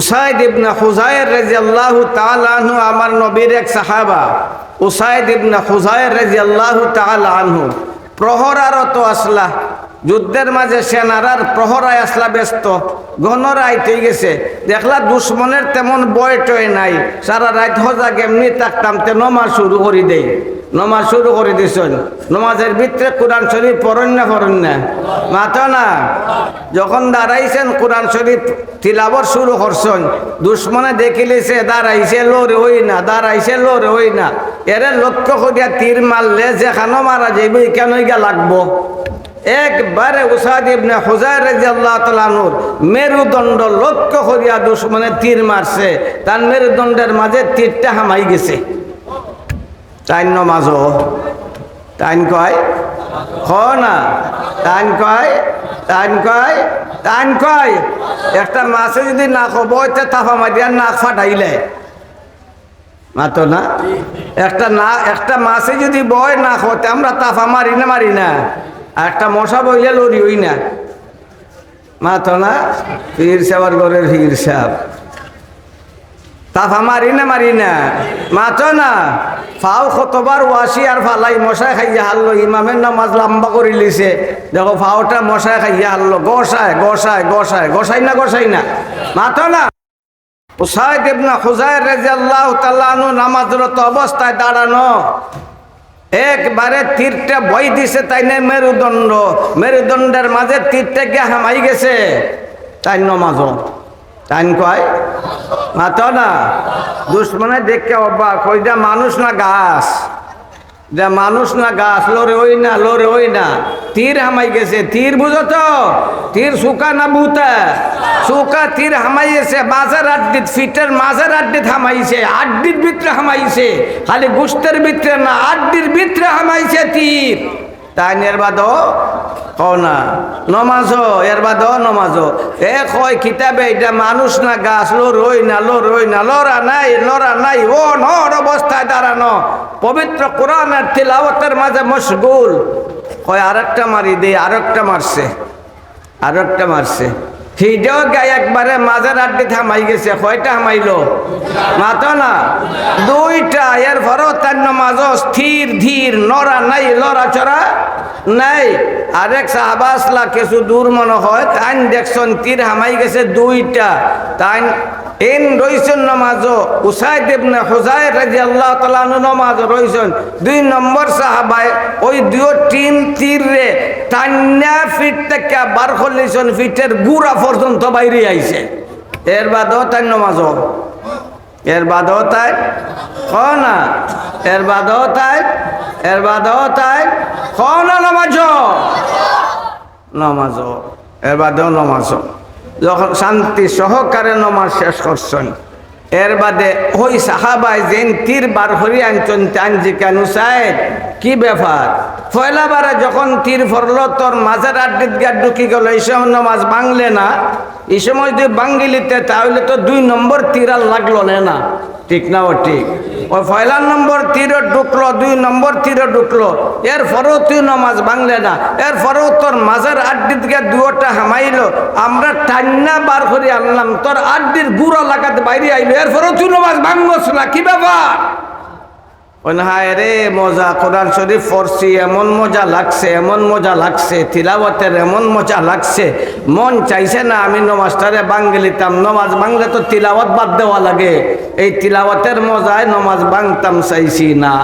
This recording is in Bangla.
উসাইদ ইবনা হুজায়ের রাজিয়াল্লাহু তাআলা আনহু আমার নবীর এক সাহাবা। উসাইদ ইবনা হুজায়ের রাজিয়াল্লাহু তাআলা আনহু। প্রহরারত আসলা। যুদ্ধের মাঝে সেনারার প্রহরায় আসলা ব্যস্ত। গণরা আইতে গেছে। দেখলা দুশ্মনের তেমন বয় টয় নাই। সারা রাত হজা এমনি থাকতাম তে নমাজ শুরু করি দেই। নমাজ শুরু করে দিছেন। নমাজের ভিতরে কোরআন শরীফ পড়েন না পড়েন না? মাতো না? যখন দাঁড়াইছেন, কোরআন শরীফ তিলাবর শুরু করছেন, দুশ্মনে দেখিলেছে দাঁড়াইছে লোরে হই না, দাঁড়াইছে লোরে হই না। এরে লক্ষ্য করিয়া তীর মারলে যেখানো মারা যাইবে কেন গা লাগবো। একবারে উসাদ ইবনে হুজাইর রাদিয়াল্লাহু তাআলা নূর মেরুদণ্ড লক্ষ্য করিয়া দুশ্মনে তীর মারছে। তার মেরুদণ্ডের মাঝে তীরটা হামাই গেছে। তাইন নমাজ তাইন কয়? খ না তাইন কয়? তাইন কয়? তাইন কয়? একটা মাছে যদি না খব তাফা মারিয়া নাক ফাটাইলে। মাতো না? একটা না, একটা মাছে যদি বয় না খতে আমরা তাফা মারি না মারি না। আর একটা মশা বইলে লড়ি হই না। মাতো না? পীর সাহেবার ঘরের পীর সাহেব। না খাইয়া খাইয়া না না? না? নামাজরত অবস্থায় দাঁড়ানো। একবারে তীরটা বই দিছে, তাই না মেরুদণ্ড? মেরুদণ্ডের মাঝে তীরটা গিয়ে হামাই গেছে। তাই নমাজ তাই কয়? মাতো না। দুশ্মনে দেখে অবাক। ওইটা মানুষ না গাছ? যা মানুষ না গাছ লড়ে ওই না লড়ে ওই না। তীর হামাই গেছে। তীর বুঝো তো? তীর শুকা না বুতা শুকা তীর হামাইছে মাঝের আড্ডিত, ফিটের মাঝের আড্ডিত হামাইছে। আড্ডির ভিতরে হামাইছে। খালি গুস্তের ভিতরে না, আড্ডির ভিতরে হামাইছে তীর। তাই এর বাদ কও না, নমাজ, এর বাদ নমাজ। এ কয় কিতাবে, এটা মানুষ না গাছ, লো রই না, লো রই না লড়া নাই লড়া নাই, ও নর অবস্থায় দাঁড়ানো। পবিত্র কোরআনের তিলাওয়াতের মাঝে মশগুল। কয়, আরেকটা মারি দে, আরেকটা মারছে আরেকটা মারছে। হিডেও গায়ে একবারে মাঝের আড্ডি থামাই গেছে, কয়টা হামাইলো? মাতো না, দুইটা পরও তার মাঝ স্থির ধীর, নড়া নাই, লড়া চড়া নাই। আরেক সাহাবাসলা কিছু দূর মনে হয় তাইন দেখছন তীর হামাই গেছে দুইটা। তাইন এন রইছেন নমাজ উসাই দেবনে হুজাই রাজি আল্লাহ তালানু নমাজ রইছেন। দুই নম্বর সাহাবায় ওই দুই টিন তীর রে টান্না ফিট থেকে বার করলেছেন, ফিটের গুড়া পর্যন্ত বাইরে আইছে। এর বাদও তাই নমাজ এর বাদও তাই? খ না। এর বাদও তাই? এর বাদও তাই? খ না নমাজ নমাজ এর বাদেও নমাজ যখন শান্তি সহকারে নমাজ শেষ করছেন এর বাদে, ওই সাহাবাই যেন তীর বার হরি আনছেন টানজি কেন সাহেব? কি ব্যাপার? ফয়লা বারা যখন তীর ফরল তোর মাঝের আড্ডিত গা ঢুকি গেল, এই সময় নমাজ বাংলে না? এই সময় যদি বাঙ্গিলিতে তাহলে তো দুই নম্বর তীর আর লাগল না। ঠিক না ও ঠিক? ওই পয়লা নম্বর তীরে ঢুকলো, দুই নম্বর তীরে ঢুকলো। এর পরেও তুই নমাজ ভাঙলে না। এর পরেও তোর মাঝের আড্ডির গিয়ে দুয়োটা হামাইল। আমরা টান্না বার করে আনলাম। তোর আড্ডির গুড়ো লাগাতে বাইরে আইলো। এর পরেও তুই নমাজ ভাঙবস না। কি ব্যাপার? হায় রে, মজা, কোরআন শরীফ পড়ছি, এমন মজা লাগছে, এমন মজা লাগছে তিলাবতের এমন মজা লাগছে। মন চাইছে না আমি নমাজটারে বাঙ্গলিতাম নমাজ বাংলে তো তিলাওয়াত বাদ দেওয়া লাগে। এই তিলাওয়াতের মজায় নমাজ বাংতাম চাইছি না।